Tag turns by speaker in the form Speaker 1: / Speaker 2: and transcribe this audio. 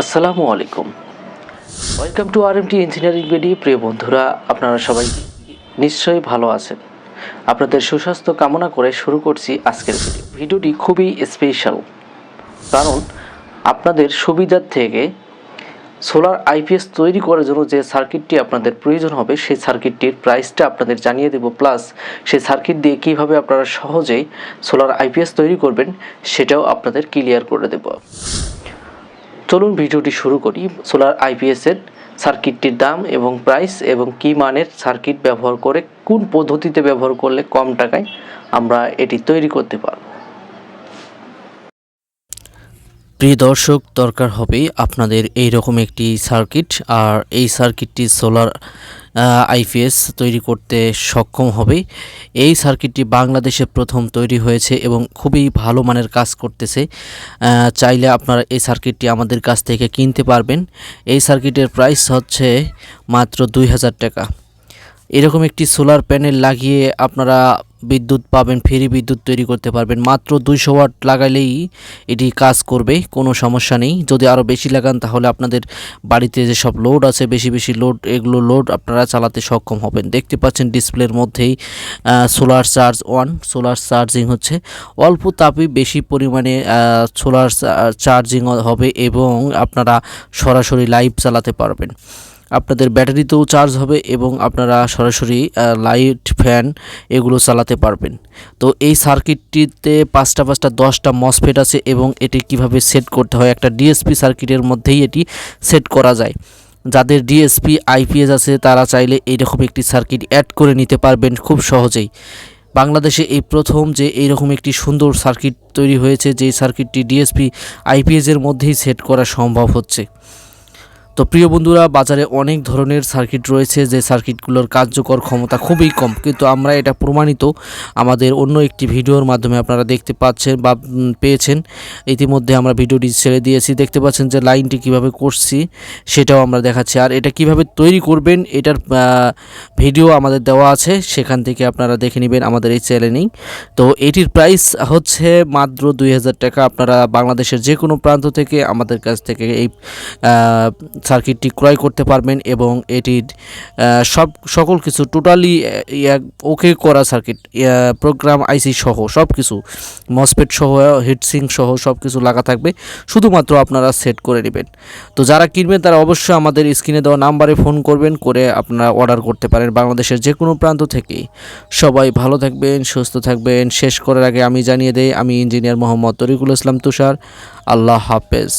Speaker 1: আসসালামু আলাইকুম। Welcome to R MT engineering BD প্রিয় বন্ধুরা, আপনারা সবাই নিশ্চয়ই ভালো আছেন। আপনাদের সুস্বাস্থ্য কামনা করে শুরু করছি আজকের ভিডিও। ভিডিওটি খুবই স্পেশাল কারণ আপনাদের সুবিধার থেকে সোলার আইপিএস তৈরি করার জন্য যে সার্কিটটি আপনাদের প্রয়োজন হবে, সেই সার্কিটটির প্রাইসটা আপনাদের জানিয়ে দেব। প্লাস সেই সার্কিট দিয়ে কীভাবে আপনারা সহজেই সোলার আইপিএস তৈরি করবেন, সেটাও আপনাদের ক্লিয়ার করে দেবো। চলুন ভিডিওটি শুরু করি। সোলার আইপিএসের সার্কিটটির দাম এবং প্রাইস এবং কী মানের সার্কিট ব্যবহার করে, কোন পদ্ধতিতে ব্যবহার করলে কম টাকায় আমরা এটি তৈরি করতে পারব। প্রিয় দর্শক, দরকার হবে আপনাদের এই রকম একটি সার্কিট, আর এই সার্কিটটি সোলার আইপিএস তৈরি করতে সক্ষম হবে। এই সার্কিটটি বাংলাদেশে প্রথম তৈরি হয়েছে এবং খুবই ভালো মানের কাজ করতেছে। চাইলে আপনারা এই সার্কিটটি আমাদের কাছ থেকে কিনতে পারবেন। এই সার্কিটের প্রাইস হচ্ছে মাত্র দুই হাজার টাকা। এরকম একটি সোলার প্যানেল লাগিয়ে আপনারা বিদ্যুৎ পাবেন, ফ্রি বিদ্যুৎ তৈরি করতে পারবেন। মাত্র দুইশো ওয়াট লাগাইলেই এটি কাজ করবে, কোনো সমস্যা নেই। যদি আরও বেশি লাগান, তাহলে আপনাদের বাড়িতে যেসব লোড আছে, বেশি বেশি লোড, এগুলো লোড আপনারা চালাতে সক্ষম হবেন। দেখতে পাচ্ছেন ডিসপ্লের মধ্যেই solar charge one, solar charging হচ্ছে। অল্প তাপে বেশি পরিমাণে সোলার চার্জিং হবে এবং আপনারা সরাসরি লাইভ চালাতে পারবেন। আপনাদের ব্যাটারিতেও চার্জ হবে এবং আপনারা সরাসরি লাইট ফ্যান এগুলো চালাতে পারবেন। তো এই সার্কিটটিতে পাঁচটা পাঁচটা দশটা মসফেট আছে এবং এটি কীভাবে সেট করতে হয়, একটা ডিএসপি সার্কিটের মধ্যেই এটি সেট করা যায়। যাদের ডিএসপি আইপিএস আছে, তারা চাইলে এইরকম একটি সার্কিট অ্যাড করে নিতে পারবেন খুব সহজেই। বাংলাদেশে এই প্রথম যে এইরকম একটি সুন্দর সার্কিট তৈরি হয়েছে যে সার্কিটটি ডিএসপি আইপিএস এর মধ্যেই সেট করা সম্ভব হচ্ছে। তো প্রিয় বন্ধুরা, বাজারে অনেক ধরনের সার্কিট রয়েছে যে সার্কিটগুলোর কার্যকর ক্ষমতা খুবই কম। কিন্তু আমরা এটা প্রমাণিত আমাদের অন্য একটি ভিডিওর মাধ্যমে আপনারা দেখতে পাচ্ছেন বা পেয়েছেন। ইতিমধ্যে আমরা ভিডিওটি ছেড়ে দিয়েছি। দেখতে পাচ্ছেন যে লাইনটি কীভাবে করছি, সেটাও আমরা দেখাচ্ছি। আর এটা কীভাবে তৈরি করবেন, এটার ভিডিও আমাদের দেওয়া আছে। সেখান থেকে আপনারা দেখে নেবেন আমাদের এই চ্যানেলেই তো এটির প্রাইস হচ্ছে মাত্র দুই হাজার টাকা। আপনারা বাংলাদেশের যে কোনো প্রান্ত থেকে আমাদের কাছ থেকে এই সার্কিটটি ক্রয় করতে পারবেন এবং এটির সব, সকল কিছু টোটালি ওকে করা সার্কিট প্রোগ্রাম আইসি সহ, সব কিছু মসপেট সহ হিটসিং সহ, সব কিছু লাগা থাকবে, শুধুমাত্র আপনারা সেট করে নেবেন। তো যারা কিনবেন, তারা অবশ্যই আমাদের স্ক্রিনে দেওয়া নাম্বারে ফোন করবেন, করে আপনারা অর্ডার করতে পারেন বাংলাদেশের যে কোনো প্রান্ত থেকেই। সবাই ভালো থাকবেন, সুস্থ থাকবেন। শেষ করার আগে আমি জানিয়ে দেই, আমি ইঞ্জিনিয়ার মোহাম্মদ তরিকুল ইসলাম তুষার। আল্লাহ হাফেজ।